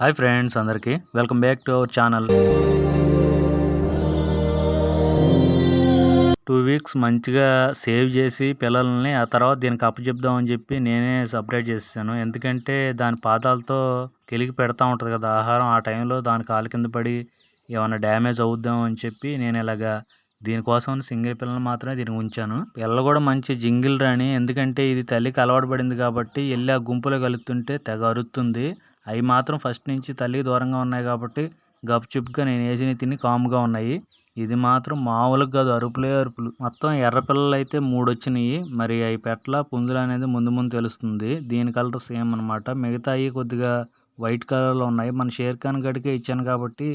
Hi friends అందరికీ. Welcome back to our channel. Two weeks మంచిగా save చేసి పిల్లల్ని ఆ తర్వాత దీనికి అప్పచెప్దామని చెప్పి నేనే సపరేట్ చేసాను ఎందుకంటే దాని పాదాలతో కెలికి పెడతా ఉంటుంది కదా ఆహారం ఆ టైంలో దాని కాలు కింద పడి ఏమైనా డ్యామేజ్ అవుద్దాం అని చెప్పి నేను ఇలాగా దీనికోసం సింగిల్ పిల్లలు మాత్రమే దీనికి ఉంచాను. పిల్లలు కూడా మంచి జింగిల్ రాని ఎందుకంటే ఇది తల్లికి అలవాటు పడింది కాబట్టి వెళ్ళి ఆ గుంపులో కలుగుతుంటే తెగ అరుతుంది. అవి మాత్రం ఫస్ట్ నుంచి తల్లి దూరంగా ఉన్నాయి కాబట్టి గప్చుప్గా నేను వేసిన తిని కామ్గా ఉన్నాయి. ఇది మాత్రం మామూలుగా కాదు అరుపులే అరుపులు. మొత్తం ఎర్రపిల్లలు అయితే మూడు వచ్చినాయి మరి అవి పెట్ల పుంజులు అనేది ముందు ముందు తెలుస్తుంది. దీని కలర్ సేమ్ అనమాట మిగతాయి కొద్దిగా వైట్ కలర్లో ఉన్నాయి. మన షేర్ ఖాన్ గడికే ఇచ్చాను కాబట్టి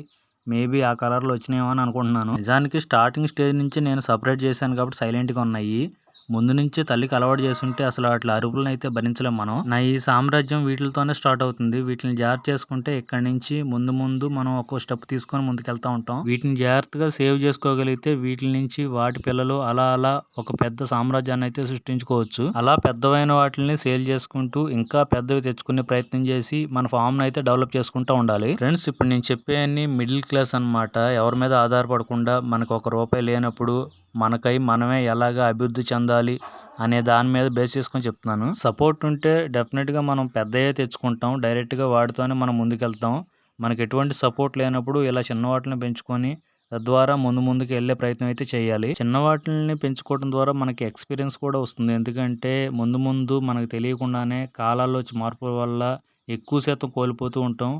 మేబీ ఆ కలర్లో వచ్చినాయేమో అని అనుకుంటున్నాను. నిజానికి స్టార్టింగ్ స్టేజ్ నుంచి నేను సపరేట్ చేశాను కాబట్టి సైలెంట్గా ఉన్నాయి. ముందు నుంచి తల్లికి అలవాటు చేస్తుంటే అసలు అట్లా అరుపులను అయితే భరించలేం మనం. నా ఈ సామ్రాజ్యం వీటితోనే స్టార్ట్ అవుతుంది. వీటిని జాగ్రత్త చేసుకుంటే ఇక్కడ నుంచి ముందు ముందు మనం ఒక్కో స్టెప్ తీసుకొని ముందుకెళ్తా ఉంటాం. వీటిని జాగ్రత్తగా సేవ్ చేసుకోగలిగితే వీటి నుంచి వాటి పిల్లలు అలా అలా ఒక పెద్ద సామ్రాజ్యాన్ని అయితే సృష్టించుకోవచ్చు. అలా పెద్దవైన వాటిని సేల్ చేసుకుంటూ ఇంకా పెద్దవి తెచ్చుకునే ప్రయత్నం చేసి మన ఫామ్ అయితే డెవలప్ చేసుకుంటూ ఉండాలి. ఫ్రెండ్స్ ఇప్పుడు నేను చెప్పే అన్ని మిడిల్ క్లాస్ అనమాట ఎవరి మీద ఆధారపడకుండా మనకు ఒక రూపాయి లేనప్పుడు మనకై మనమే ఎలాగ అభివృద్ధి చెందాలి అనే దాని మీద బేస్ చేసుకొని చెప్తున్నాను. సపోర్ట్ ఉంటే డెఫినెట్గా మనం పెద్దయ్యే తెచ్చుకుంటాం. డైరెక్ట్గా వాటితోనే మనం ముందుకెళ్తాం. మనకి ఎటువంటి సపోర్ట్ లేనప్పుడు ఇలా చిన్న వాటిని పెంచుకొని తద్వారా ముందు ముందుకు వెళ్ళే ప్రయత్నం అయితే చేయాలి. చిన్న వాటిని పెంచుకోవడం ద్వారా మనకి ఎక్స్పీరియన్స్ కూడా వస్తుంది. ఎందుకంటే ముందు ముందు మనకు తెలియకుండానే కాలాల్లో మార్పుల వల్ల ఎక్కువ శాతం కోల్పోతూ ఉంటాం.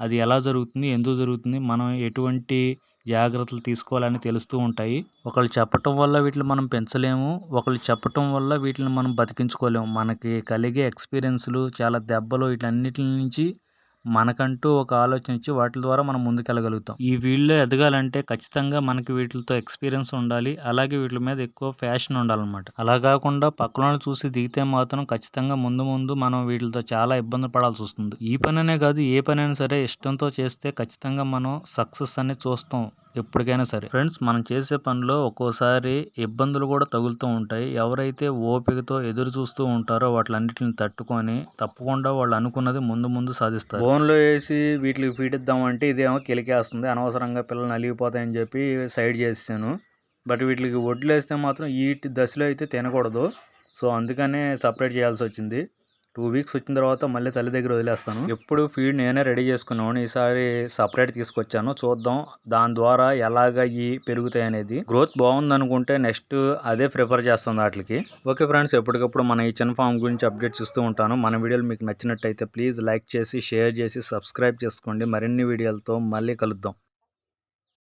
అది ఎలా జరుగుతుంది? ఎందుకు జరుగుతుంది? మనం ఎటువంటి జాగ్రత్తలు తీసుకోవాలని తెలుస్తూ ఉంటాయి. ఒకళ్ళు చెప్పటం వల్ల వీటిని మనం పెంచలేము. ఒకళ్ళు చెప్పటం వల్ల వీటిని మనం బతికించుకోలేము. మనకి కలిగే ఎక్స్పీరియన్స్లు చాలా దెబ్బలు వీటన్నిటి నుంచి మనకంటూ ఒక ఆలోచన ఇచ్చి వాటి ద్వారా మనం ముందుకెళ్ళగలుగుతాం. ఈ ఫీల్డ్లో ఎదగాలంటే ఖచ్చితంగా మనకి వీటితో ఎక్స్పీరియన్స్ ఉండాలి. అలాగే వీటి మీద ఎక్కువ ఫ్యాషన్ ఉండాలన్నమాట. అలా కాకుండా పక్కన చూసి దిగితే మాత్రం ఖచ్చితంగా ముందు ముందు మనం వీటితో చాలా ఇబ్బంది పడాల్సి వస్తుంది. ఈ పనినే కాదు ఏ పనైనా సరే ఇష్టంతో చేస్తే ఖచ్చితంగా మనం సక్సెస్ అనేది చూస్తాం. ఎప్పటికైనా సరే. ఫ్రెండ్స్ మనం చేసే పనిలో ఒక్కోసారి ఇబ్బందులు కూడా తగులుతూ ఉంటాయి. ఎవరైతే ఓపికతో ఎదురు చూస్తూ ఉంటారో వాటిలన్నిటిని తట్టుకొని తప్పకుండా వాళ్ళు అనుకున్నది ముందు ముందు సాధిస్తారు. ఫోన్లో వేసి వీటికి ఫీడ్ ఇద్దామంటే ఇదేమో కిలికేస్తుంది. అనవసరంగా పిల్లలు నలిగిపోతాయని చెప్పి సైడ్ చేసాను బట్ వీటికి వడ్లు వేస్తే మాత్రం ఈ దశలో అయితే తినకూడదు. సో అందుకనే సపరేట్ చేయాల్సి వచ్చింది. టూ వీక్స్ వచ్చిన తర్వాత మళ్ళీ తల్లి దగ్గర వదిలేస్తాను. ఎప్పుడు ఫీడ్ నేనే రెడీ చేసుకున్నాను. ఈసారి సపరేట్ తీసుకొచ్చాను. చూద్దాం దాని ద్వారా ఎలాగ ఈ పెరుగుతాయి అనేది. గ్రోత్ బాగుంది అనుకుంటే నెక్స్ట్ అదే ప్రిఫర్ చేస్తాను వాటికి. ఓకే ఫ్రెండ్స్ ఎప్పటికప్పుడు మన ఈ చిన్న ఫామ్ గురించి అప్డేట్స్ ఇస్తూ ఉంటాను. మన వీడియోలు మీకు నచ్చినట్టయితే ప్లీజ్ లైక్ చేసి షేర్ చేసి సబ్స్క్రైబ్ చేసుకోండి. మరిన్ని వీడియోలతో మళ్ళీ కలుద్దాం.